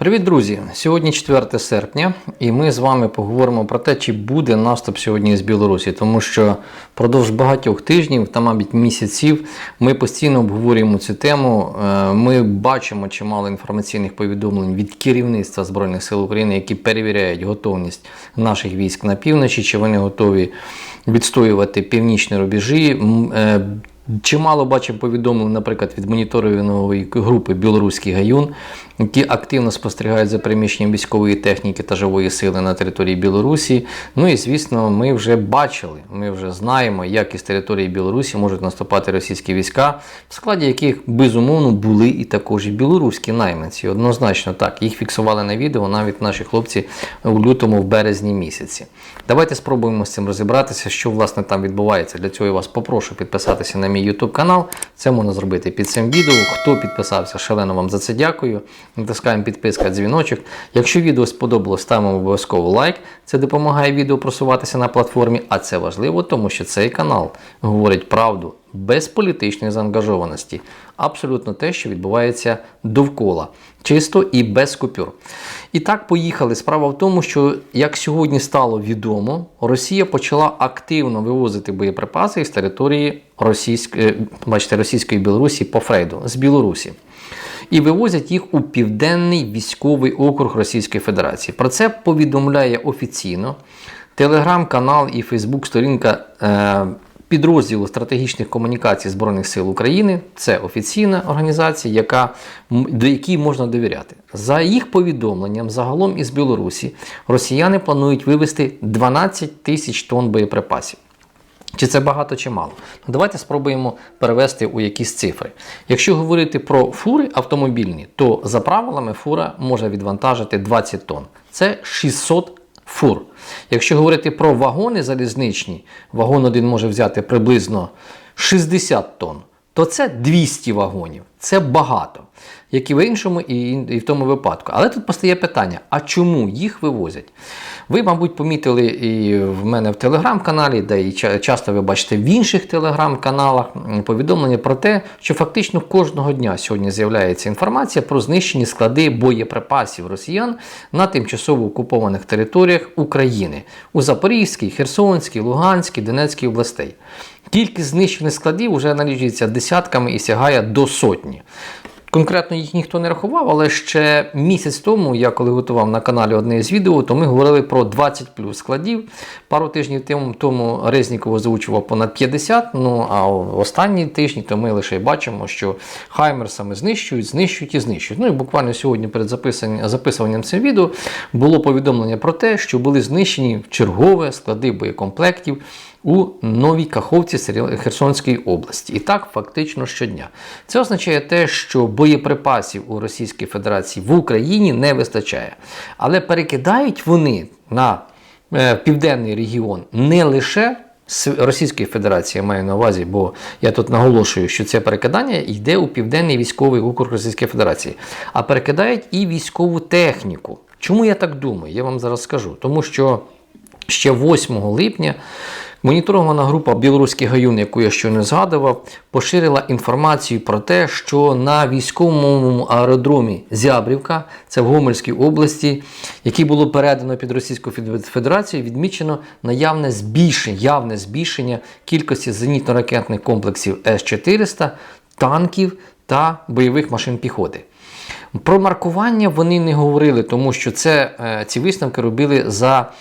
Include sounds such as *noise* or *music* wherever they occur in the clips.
Привіт, друзі! Сьогодні 4 серпня, і ми з вами поговоримо про те, чи буде наступ сьогодні з Білорусі, тому що впродовж багатьох тижнів та, мабуть, місяців ми постійно обговорюємо цю тему. Е, Ми бачимо чимало інформаційних повідомлень від керівництва Збройних сил України, які перевіряють готовність наших військ на півночі, чи вони готові відстоювати північні рубежі. Чимало бачив повідомлень, наприклад, від моніторингової групи Білоруський гаюн, які активно спостерігають за переміщенням військової техніки та живої сили на території Білорусі. Ну і звісно, ми вже бачили, ми вже знаємо, як із території Білорусі можуть наступати російські війська, в складі яких безумовно були і також і білоруські найманці. Однозначно так, їх фіксували на відео навіть наші хлопці у лютому, в березні місяці. Давайте спробуємо з цим розібратися, що власне там відбувається. Для цього я вас попрошу підписатися на мій YouTube канал. Це можна зробити під цим відео. Хто підписався, шалено вам за це дякую. Натискаємо підписка, дзвіночок. Якщо відео сподобалось, ставимо обов'язково лайк. Це допомагає відео просуватися на платформі, а це важливо, тому що цей канал говорить правду без політичної заангажованості. Абсолютно те, що відбувається довкола, чисто і без купюр. І так поїхали. Справа в тому, що як сьогодні стало відомо, Росія почала активно вивозити боєприпаси із території російської, бачите, російської Білорусі по Фрейду з Білорусі. І вивозять їх у південний військовий округ Російської Федерації. Про це повідомляє офіційно телеграм-канал і Фейсбук-сторінка е, підрозділу стратегічних комунікацій Збройних сил України. Це офіційна організація, яка, до якій можна довіряти. За їх повідомленням, загалом із Білорусі росіяни планують вивезти 12 тисяч тонн боєприпасів. Чи це багато чи мало? Ну, давайте спробуємо перевести у якісь цифри. Якщо говорити про фури автомобільні, то за правилами фура може відвантажити 20 тонн. Це 600 фур. Якщо говорити про вагони залізничні, вагон один може взяти приблизно 60 тонн, то це 200 вагонів. Це багато. Як і в іншому, і, і в тому випадку. Але тут постає питання: а чому їх вивозять? Ви, мабуть, помітили і в мене в телеграм-каналі, де і часто ви бачите в інших телеграм-каналах повідомлення про те, що фактично кожного дня сьогодні з'являється інформація про знищені склади боєприпасів росіян на тимчасово окупованих територіях України у Запорізькій, Херсонській, Луганській, Донецькій областей. Кількість знищених складів вже налічується десятками і сягає до сотні. Конкретно їх ніхто не рахував, але ще місяць тому, я коли готував на каналі одне з відео, то ми говорили про 20 плюс складів. Пару тижнів тому, тому Резніков озвучував понад 50. Ну а останні тижні то ми лише бачимо, що Хаймерсами знищують, знищують і знищують. Ну і буквально сьогодні перед записуванням цього відео було повідомлення про те, що були знищені чергові склади боєкомплектів у Новій Каховці Херсонської області. І так фактично щодня. Це означає те, що боєприпасів у Російській Федерації в Україні не вистачає. Але перекидають вони на е, південний регіон не лише Російської Федерації я маю на увазі, бо я тут наголошую, що це перекидання йде у південний військовий округ Російської Федерації, а перекидають і військову техніку. Чому я так думаю? Я вам зараз скажу. Тому що ще 8 липня моніторована група Білоруський гаюн, яку я щойно згадував, поширила інформацію про те, що на військовому аеродромі Зябрівка, це в Гомельській області, який було передано під Російську Федерацію, відмічено наявне збільшення, явне збільшення кількості зенітно-ракетних комплексів С-400, танків та бойових машин піхоти. Про маркування вони не говорили, тому що це, е, ці висновки робили за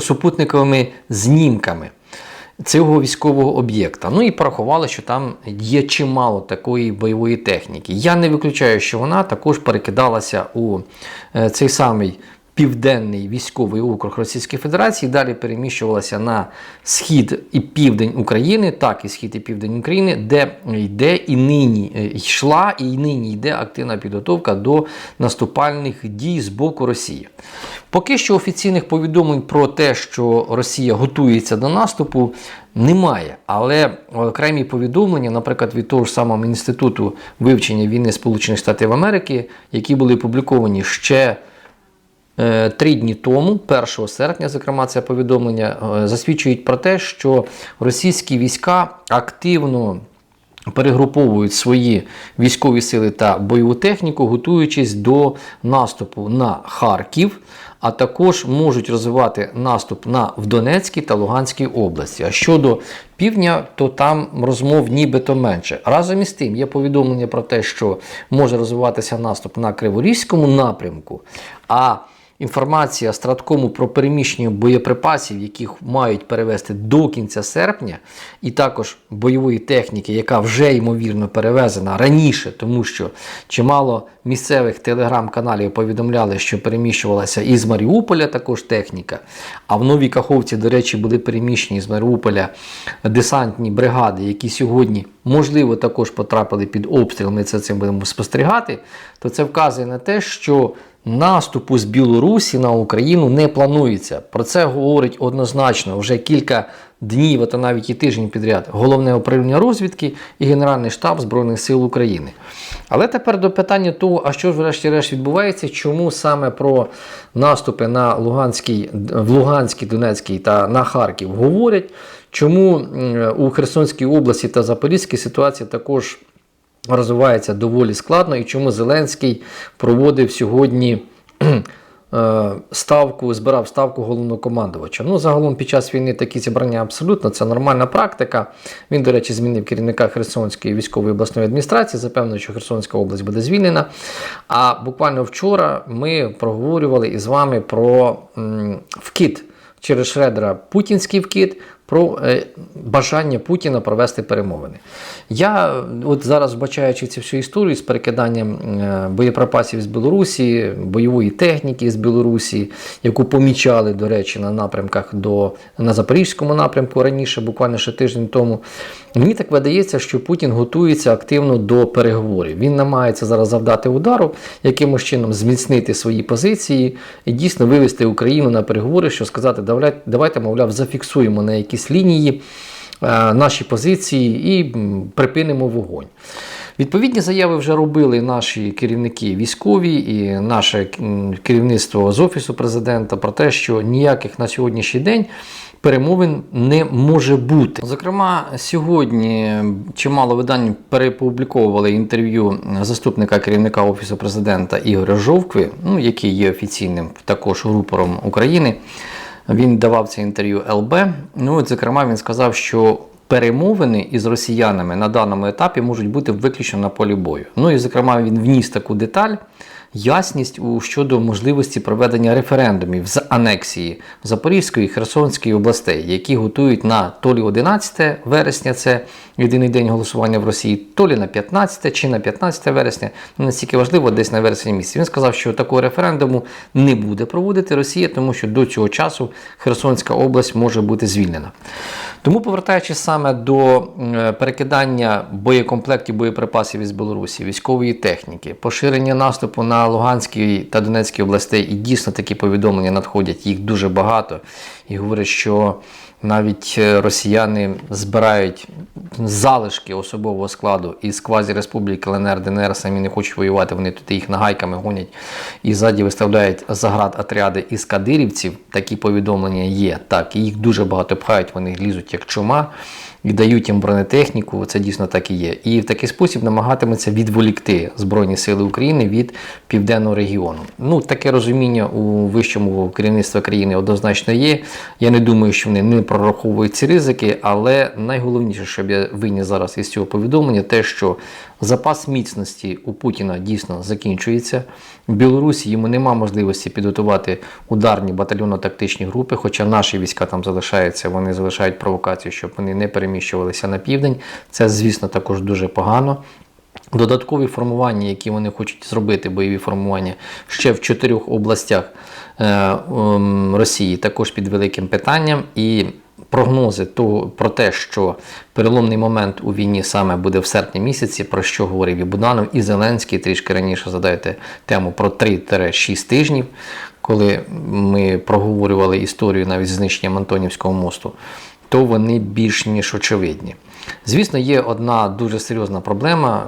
супутниковими знімками цього військового об'єкта. Ну і порахували, що там є чимало такої бойової техніки. Я не виключаю, що вона також перекидалася у е, цей самий південний військовий округ Російської Федерації, далі переміщувалася на схід і південь України, так і схід і південь України, де йде і нині е, йшла, і нині йде активна підготовка до наступальних дій з боку Росії. Поки що офіційних повідомлень про те, що Росія готується до наступу, немає. Але окремі повідомлення, наприклад, від того ж самого Інституту вивчення війни Сполучених Штатів Америки, які були опубліковані ще Е, Три дні тому, 1 серпня, зокрема, це повідомлення е, засвідчують про те, що російські війська активно перегруповують свої військові сили та бойову техніку, готуючись до наступу на Харків, а також можуть розвивати наступ на в Донецькій та Луганській області. А щодо півдня, то там розмов нібито менше. Разом із тим є повідомлення про те, що може розвиватися наступ на Криворізькому напрямку. А Інформація Страткому про переміщення боєприпасів, яких мають перевезти до кінця серпня, і також бойової техніки, яка вже ймовірно перевезена раніше, тому що чимало місцевих телеграм-каналів повідомляли, що переміщувалася із Маріуполя також техніка. А в Новій Каховці, до речі, були переміщені з Маріуполя десантні бригади, які сьогодні, можливо, також потрапили під обстріл. Ми це цим будемо спостерігати. То це вказує на те, що наступу з Білорусі на Україну не планується. Про це говорить однозначно вже кілька днів, а то навіть і тиждень підряд головне управління розвідки і Генеральний штаб Збройних сил України. Але тепер до питання того, а що ж врешті-решт відбувається, чому саме про наступи на Луганській, в Луганській, Донецькій та на Харків говорять, чому у Херсонській області та Запорізькій ситуація також розвивається доволі складно, і чому Зеленський проводив сьогодні *clears throat* е, ставку, збирав ставку головнокомандувача. Ну, загалом під час війни такі зібрання абсолютно це нормальна практика. Він, до речі, змінив керівника Херсонської військової обласної адміністрації, запевнив, що Херсонська область буде звільнена. А буквально вчора ми проговорювали із вами про вкид через Шредера путінський вкид. Про е, бажання Путіна провести перемовини. Я от зараз вбачаючи цю всю історію з перекиданням е, боєприпасів з Білорусі, бойової техніки з Білорусі, яку помічали, до речі, на напрямках до на Запорізькому напрямку раніше, буквально ще тиждень тому. Мені так видається, що Путін готується активно до переговорів. Він намагається зараз завдати удару, якимось чином зміцнити свої позиції і дійсно вивести Україну на переговори, що сказати, давайте мовляв, зафіксуємо на якісь лінії е, наші позиції і припинимо вогонь. Відповідні заяви вже робили наші керівники військові і наше керівництво з офісу президента про те, що ніяких на сьогоднішній день перемовин не може бути. Зокрема, сьогодні чимало видань перепубліковували інтерв'ю заступника керівника офісу президента Ігоря Жовкви, ну який є офіційним також рупором України. Він давав це інтерв'ю ЛБ. Ну, от, зокрема, він сказав, що перемовини із росіянами на даному етапі можуть бути виключно на полі бою. Ну і, зокрема, він вніс таку деталь. Ясність у щодо можливості проведення референдумів з анексії Запорізької і Херсонської областей, які готують на то лі 11 вересня, це єдиний день голосування в Росії, то лі на 15 чи на 15 вересня, настільки важливо, десь на вересні місяці. Він сказав, що такого референдуму не буде проводити Росія, тому що до цього часу Херсонська область може бути звільнена. Тому, повертаючись саме до е, перекидання боєкомплектів боєприпасів із Білорусі, військової техніки, поширення наступу на Луганській та Донецькій областей, і дійсно такі повідомлення надходять, їх дуже багато, і говорять, що навіть е, росіяни збирають залишки особового складу із квазіреспубліки ЛНР, ДНР, самі не хочуть воювати, вони тут їх нагайками гонять і ззаді виставляють заград отряди із кадирівців. Такі повідомлення є. Так, і їх дуже багато пхають, вони лізуть як чума і дають їм бронетехніку. Це дійсно так і є. І в такий спосіб намагатиметься відволікти Збройні Сили України від південного регіону. Ну, таке розуміння у вищому керівництві країни однозначно є. Я не думаю, що вони не прораховують ці ризики, але найголовніше, щоб я виніс зараз із цього повідомлення, те, що запас міцності у Путіна дійсно закінчується. В Білорусі йому нема можливості підготувати ударні батальйонно-тактичні групи, хоча наші війська там залишаються, вони залишають провокацію, щоб вони не переміщувалися на південь. Це, звісно, також дуже погано. Додаткові формування, які вони хочуть зробити, бойові формування ще в чотирьох областях е, ем, Росії, також під великим питанням. І прогнози про те, що переломний момент у війні саме буде в серпні місяці, про що говорив і Буданов, і Зеленський трішки раніше задаєте тему про 3-6 тижнів, коли ми проговорювали історію навіть знищення Антонівського мосту, то вони більш ніж очевидні. Звісно, є одна дуже серйозна проблема,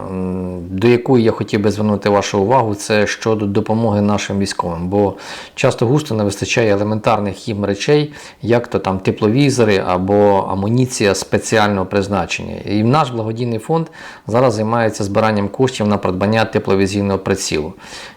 до якої я хотів би звернути вашу увагу, це щодо допомоги нашим військовим. Бо часто густо не вистачає елементарних їм речей, як то там тепловізори або амуніція спеціального призначення. І наш благодійний фонд зараз займається збиранням коштів на придбання тепловізійного прицілу.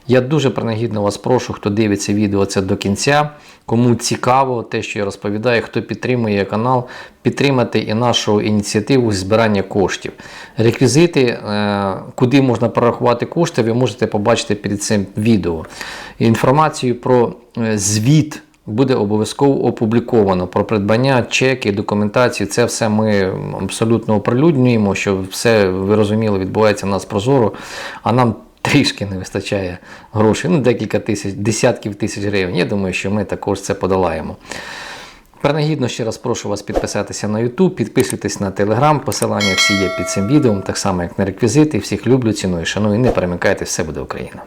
Я дуже принагідно вас прошу, хто дивиться відео це до кінця. Кому цікаво те, що я розповідаю, хто підтримує канал, підтримати і нашу ініціативу збирання коштів. Реквізити, е, куди можна перерахувати кошти, ви можете побачити під цим відео. Інформацію про е, звіт буде обов'язково опубліковано про придбання, чеки, документацію. Це все ми абсолютно оприлюднюємо, щоб все ви розуміли, відбувається в нас прозоро, а нам трішки не вистачає грошей, ну декілька тисяч, десятків тисяч гривень. Я думаю, що ми також це подолаємо. Принагідно ще раз прошу вас підписатися на YouTube, підписуйтесь на Telegram, посилання всі є під цим відео, так само як на реквізити. Всіх люблю, ціную, шаную, не перемикайте, все буде Україна.